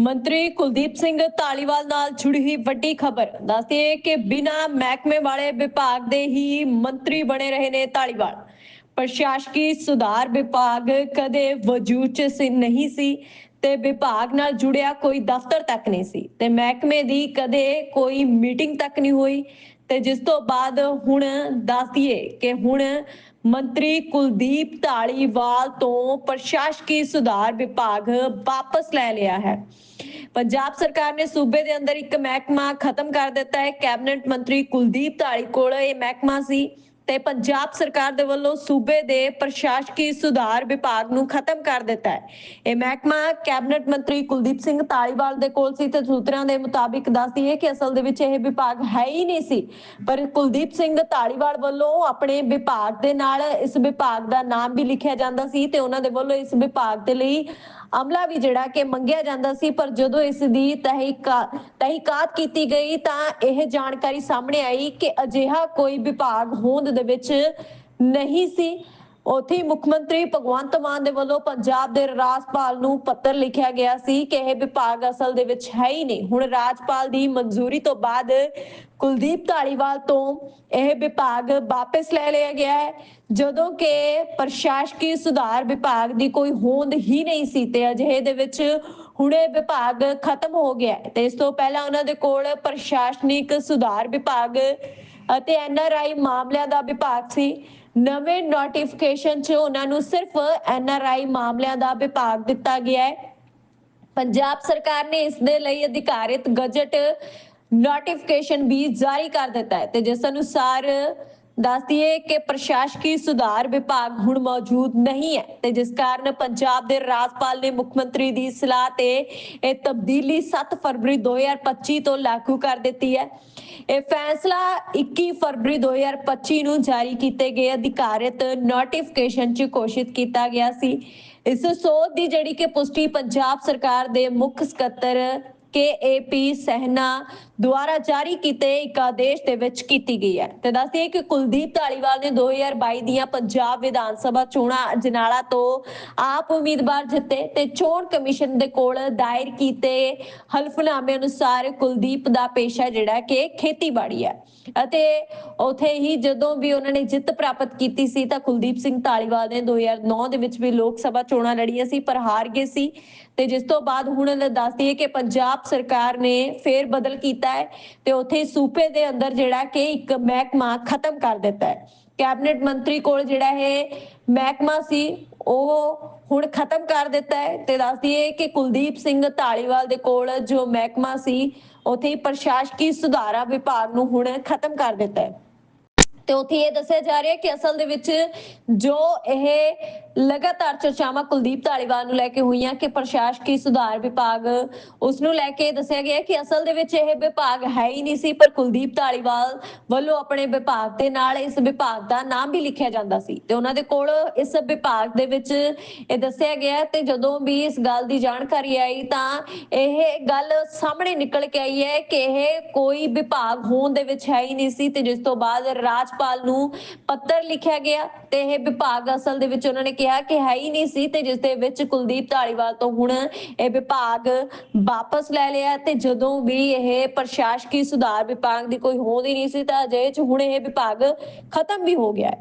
ਮੰਤਰੀ ਕੁਲਦੀਪ ਸਿੰਘ ਧਾਲੀਵਾਲ ਨਾਲ ਜੁੜੀ ਹੋਈ ਵੱਡੀ ਖਬਰ। ਦੱਸਦੇ ਕਿ ਬਿਨਾ ਮਹਿਕਮੇ ਵਾਲੇ ਵਿਭਾਗ ਦੇ ਹੀ ਮੰਤਰੀ ਬਣੇ ਰਹੇ ਨੇ ਧਾਲੀਵਾਲ। ਪ੍ਰਸ਼ਾਸਕੀ ਸੁਧਾਰ ਵਿਭਾਗ ਕਦੇ ਵਜੂਦ 'ਚ ਨਹੀਂ ਸੀ ਤੇ ਵਿਭਾਗ ਨਾਲ ਜੁੜਿਆ ਕੋਈ ਦਫ਼ਤਰ ਤੱਕ ਨਹੀਂ ਸੀ ਤੇ ਮਹਿਕਮੇ ਦੀ ਕਦੇ ਕੋਈ ਮੀਟਿੰਗ ਤੱਕ ਨਹੀਂ ਹੋਈ। ਤੇ ਜਿਸ ਤੋਂ ਬਾਅਦ ਹੁਣ ਦੱਸਦੀਏ ਕਿ ਹੁਣ ਮੰਤਰੀ ਕੁਲਦੀਪ ਢਾਲੀਵਾਲ ਤੋਂ ਪ੍ਰਸ਼ਾਸਕੀ ਸੁਧਾਰ ਵਿਭਾਗ ਵਾਪਸ ਲੈ ਲਿਆ ਹੈ। ਪੰਜਾਬ ਸਰਕਾਰ ਨੇ ਸੂਬੇ ਦੇ ਅੰਦਰ ਇੱਕ ਮਹਿਕਮਾ ਖਤਮ ਕਰ ਦਿੱਤਾ ਹੈ। ਕੈਬਨਿਟ ਮੰਤਰੀ ਕੁਲਦੀਪ ਢਾਲੀ ਕੋਲ ਇਹ ਮਹਿਕਮਾ ਸੀ। ਤੇ ਪੰਜਾਬ ਸਰਕਾਰ ਦੇ ਵੱਲੋਂ ਸੂਬੇ ਦੇ ਪ੍ਰਸ਼ਾਸਕੀ ਸੁਧਾਰ ਵਿਭਾਗ ਨੂੰ ਖਤਮ ਕਰ ਦਿੱਤਾ ਹੈ। ਇਹ ਮਹਿਕਮਾ ਕੈਬਨਿਟ ਮੰਤਰੀ ਕੁਲਦੀਪ ਸਿੰਘ ਤਾਲੀਵਾਲ ਦੇ ਕੋਲ ਸੀ ਤੇ ਸੂਤਰਾਂ ਦੇ ਮੁਤਾਬਿਕ ਦੱਸਦੀ ਹੈ ਕਿ ਅਸਲ ਦੇ ਵਿੱਚ ਇਹ ਵਿਭਾਗ ਹੈ ਹੀ ਨਹੀਂ ਸੀ। ਪਰ ਕੁਲਦੀਪ ਸਿੰਘ ਧਾਲੀਵਾਲ ਵੱਲੋਂ ਆਪਣੇ ਵਿਭਾਗ ਦੇ ਨਾਲ ਇਸ ਵਿਭਾਗ ਦਾ ਨਾਮ ਵੀ ਲਿਖਿਆ ਜਾਂਦਾ ਸੀ ਤੇ ਉਹਨਾਂ ਦੇ ਵੱਲੋਂ ਇਸ ਵਿਭਾਗ ਦੇ ਲਈ ਅਮਲਾ ਵੀ ਜਿਹੜਾ ਕਿ ਮੰਗਿਆ ਜਾਂਦਾ ਸੀ। ਪਰ ਜਦੋਂ ਇਸ ਦੀ ਤਹਿਕਾ ਤਹਿਕਾਤ ਕੀਤੀ ਗਈ ਤਾਂ ਇਹ ਜਾਣਕਾਰੀ ਸਾਹਮਣੇ ਆਈ ਕਿ ਅਜਿਹਾ ਕੋਈ ਵਿਭਾਗ ਹੋਂਦ ਦੇ ਵਿੱਚ ਨਹੀਂ ਸੀ। ਉੱਥੇ ਮੁੱਖ ਮੰਤਰੀ ਭਗਵੰਤ ਮਾਨ ਦੇ ਵੱਲੋਂ ਪੰਜਾਬ ਦੇ ਰਾਜਪਾਲ ਨੂੰ ਪੱਤਰ ਲਿਖਿਆ ਗਿਆ ਸੀ ਕਿ ਇਹ ਵਿਭਾਗ ਅਸਲ ਦੇ ਵਿੱਚ ਹੈ ਹੀ ਨਹੀਂ। ਹੁਣ ਰਾਜਪਾਲ ਦੀ ਮਨਜ਼ੂਰੀ ਤੋਂ ਬਾਅਦ ਕੁਲਦੀਪ ਢਾਲੀਵਾਲ ਤੋਂ ਇਹ ਵਿਭਾਗ ਵਾਪਸ ਲੈ ਲਿਆ ਗਿਆ ਹੈ। ਜਦੋਂ ਕਿ ਪ੍ਰਸ਼ਾਸਕੀ ਸੁਧਾਰ ਵਿਭਾਗ ਦੀ ਕੋਈ ਹੋਂਦ ਹੀ ਨਹੀਂ ਸੀ ਤੇ ਅਜਿਹੇ ਦੇ ਵਿੱਚ ਹੁਣ ਇਹ ਵਿਭਾਗ ਖਤਮ ਹੋ ਗਿਆ ਤੇ ਇਸ ਤੋਂ ਪਹਿਲਾਂ ਉਹਨਾਂ ਦੇ ਕੋਲ ਪ੍ਰਸ਼ਾਸਨਿਕ ਸੁਧਾਰ ਵਿਭਾਗ ਅਤੇ ਐਨਆਰਆਈ ਮਾਮਲਿਆਂ ਦਾ ਵਿਭਾਗ ਸੀ। ਨਵੇਂ ਨੋਟੀਫਿਕੇਸ਼ਨ 'ਚ ਉਹਨਾਂ ਨੂੰ ਸਿਰਫ ਐਨਆਰਆਈ ਮਾਮਲਿਆਂ ਦਾ ਵਿਭਾਗ ਦਿੱਤਾ ਗਿਆ ਹੈ। ਪੰਜਾਬ ਸਰਕਾਰ ਨੇ ਇਸ ਦੇ ਲਈ ਅਧਿਕਾਰਿਤ ਗਜਟ ਨੋਟੀਫਿਕੇਸ਼ਨ ਵੀ ਜਾਰੀ ਕਰ ਦਿੱਤਾ ਹੈ ਤੇ ਜਿਸ ਅਨੁਸਾਰ ਦੱਸਦੀ ਹੈ ਕਿ ਪ੍ਰਸ਼ਾਸਕੀ ਸੁਧਾਰ ਵਿਭਾਗ ਹੁਣ ਮੌਜੂਦ ਨਹੀਂ ਹੈ ਤੇ ਜਿਸ ਕਾਰਨ ਪੰਜਾਬ ਦੇ ਰਾਜਪਾਲ ਨੇ ਮੁੱਖ ਮੰਤਰੀ ਦੀ ਸਲਾਹ ਤੇ ਇਹ ਤਬਦੀਲੀ 7 ਫਰਵਰੀ 2025 ਤੋਂ ਲਾਗੂ ਕਰ ਦਿੱਤੀ ਹੈ। ਇਹ ਫੈਸਲਾ 21 ਫਰਵਰੀ 2025 ਨੂੰ ਜਾਰੀ ਕੀਤੇ ਗਏ ਅਧਿਕਾਰਿਤ ਨੋਟੀਫਿਕੇਸ਼ਨ 'ਚ ਘੋਸ਼ਿਤ ਕੀਤਾ ਗਿਆ ਸੀ। ਇਸ ਸੋਧ ਦੀ ਜਿਹੜੀ ਕਿ ਪੁਸ਼ਟੀ ਪੰਜਾਬ ਸਰਕਾਰ ਦੇ ਮੁੱਖ ਸਕੱਤਰ ਕੇਏਪੀ ਸਹਿਨਾ ਦੁਆਰਾ ਜਾਰੀ ਕੀਤੇ ਇੱਕ ਆਦੇਸ਼ ਦੇ ਵਿੱਚ ਕੀਤੀ ਗਈ ਹੈ। ਤੇ ਦੱਸਦੇ ਕਿ ਕੁਲਦੀਪ ਢਾਲੀਵਾਲ ਨੇ 2022 ਦੀਆਂ ਪੰਜਾਬ ਵਿਧਾਨ ਸਭਾ ਚੋਣਾਂ ਅਜਨਾਲਾ ਤੋਂ ਆਪ ਉਮੀਦਵਾਰ ਜਿੱਤੇ ਤੇ ਚੋਣ ਕਮਿਸ਼ਨ ਦੇ ਕੋਲ ਦਾਇਰ ਕੀਤੇ ਹਲਫਨਾਮੇ ਅਨੁਸਾਰ ਕੁਲਦੀਪ ਦਾ ਪੇਸ਼ਾ ਜਿਹੜਾ ਕਿ ਖੇਤੀਬਾੜੀ ਹੈ। ਅਤੇ ਉਥੇ ਹੀ ਜਦੋਂ ਵੀ ਉਹਨਾਂ ਨੇ ਜਿੱਤ ਪ੍ਰਾਪਤ ਕੀਤੀ ਸੀ ਤਾਂ ਕੁਲਦੀਪ ਸਿੰਘ ਢਾਲੀਵਾਲ ਨੇ 2009 ਦੇ ਵਿੱਚ ਵੀ ਲੋਕ ਸਭਾ ਚੋਣਾਂ ਲੜੀਆਂ ਸੀ, ਪਰ ਹਾਰ ਗਏ ਸੀ। ਤੇ ਜਿਸ ਤੋਂ ਬਾਅਦ ਹੁਣ ਦੱਸਦੀ ਹੈ ਕਿ ਪੰਜਾਬ ਸਰਕਾਰ ਨੇ ਫੇਰ ਬਦਲ ਕੀਤਾ ਹੈ ਤੇ ਉੱਥੇ ਸੂਬੇ ਦੇ ਅੰਦਰ ਜਿਹੜਾ ਕਿ ਇੱਕ ਮਹਿਕਮਾ ਖਤਮ ਕਰ ਦਿੱਤਾ ਹੈ। ਕੈਬਨਿਟ ਮੰਤਰੀ ਕੋਲ ਜਿਹੜਾ ਇਹ ਮਹਿਕਮਾ ਸੀ, ਉਹ ਹੁਣ ਖਤਮ ਕਰ ਦਿੱਤਾ ਹੈ ਤੇ ਦੱਸਦੀ ਹੈ ਕਿ ਕੁਲਦੀਪ ਸਿੰਘ ਢਾਲੀਵਾਲ ਦੇ ਕੋਲ ਜੋ ਮਹਿਕਮਾ ਸੀ, ਉਥੇ ਪ੍ਰਸ਼ਾਸਕੀ ਸੁਧਾਰਾ ਵਿਭਾਗ ਨੂੰ ਹੁਣ ਖਤਮ ਕਰ ਦਿੱਤਾ ਹੈ। ਤੇ ਉੱਥੇ ਇਹ ਦੱਸਿਆ ਜਾ ਰਿਹਾ ਹੈ ਕਿ ਅਸਲ ਦੇ ਵਿੱਚ ਜੋ ਇਹ ਲਗਾਤਾਰ ਚਰਚਾਵਾਂ ਕੁਲਦੀਪ ਢਾਲੀਵਾਲ ਨੂੰ ਲੈ ਕੇ ਹੋਈਆਂ ਕਿ ਪ੍ਰਸ਼ਾਸਕੀ ਸੁਧਾਰ ਵਿਭਾਗ ਉਸ ਨੂੰ ਲੈ ਕੇ ਦੱਸਿਆ ਗਿਆ ਕਿ ਅਸਲ ਦੇ ਵਿੱਚ ਇਹ ਵਿਭਾਗ ਹੈ ਹੀ ਨਹੀਂ ਸੀ, ਪਰ ਕੁਲਦੀਪ ਢਾਲੀਵਾਲ ਵੱਲੋਂ ਆਪਣੇ ਵਿਭਾਗ ਦੇ ਨਾਲ ਇਸ ਵਿਭਾਗ ਦਾ ਨਾਮ ਵੀ ਲਿਖਿਆ ਜਾਂਦਾ ਸੀ। ਤੇ ਉਹਨਾਂ ਦੇ ਕੋਲ ਇਸ ਵਿਭਾਗ ਦੇ ਵਿੱਚ ਇਹ ਦੱਸਿਆ ਗਿਆ ਤੇ ਜਦੋਂ ਵੀ ਇਸ ਗੱਲ ਦੀ ਜਾਣਕਾਰੀ ਆਈ ਤਾਂ ਇਹ ਗੱਲ ਸਾਹਮਣੇ ਨਿਕਲ ਕੇ ਆਈ ਹੈ ਕਿ ਇਹ ਕੋਈ ਵਿਭਾਗ ਹੋਣ ਦੇ ਵਿੱਚ ਹੈ ਹੀ ਨਹੀਂ ਸੀ ਤੇ ਜਿਸ ਤੋਂ ਬਾਅਦ ਰਾਜ ਰਾਜਪਾਲ ਨੂੰ ਪੱਤਰ ਲਿਖਿਆ ਗਿਆ ਤੇ ਇਹ ਵਿਭਾਗ ਅਸਲ ਦੇ ਵਿੱਚ ਉਹਨਾਂ ਨੇ ਕਿਹਾ ਕਿ ਹੈ ਹੀ ਨਹੀਂ ਸੀ ਤੇ ਜਿਸ ਦੇ ਵਿੱਚ ਕੁਲਦੀਪ ਢਾਲੀਵਾਲ ਤੋਂ ਹੁਣ ਇਹ ਵਿਭਾਗ ਵਾਪਸ ਲੈ ਲਿਆ ਤੇ ਜਦੋਂ ਵੀ ਇਹ ਪ੍ਰਸ਼ਾਸਕੀ ਸੁਧਾਰ ਵਿਭਾਗ ਦੀ ਕੋਈ ਹੋਂਦ ਹੀ ਨਹੀਂ ਸੀ ਤਾਂ ਅਜੇ ਚ ਹੁਣ ਇਹ ਵਿਭਾਗ ਖਤਮ ਵੀ ਹੋ ਗਿਆ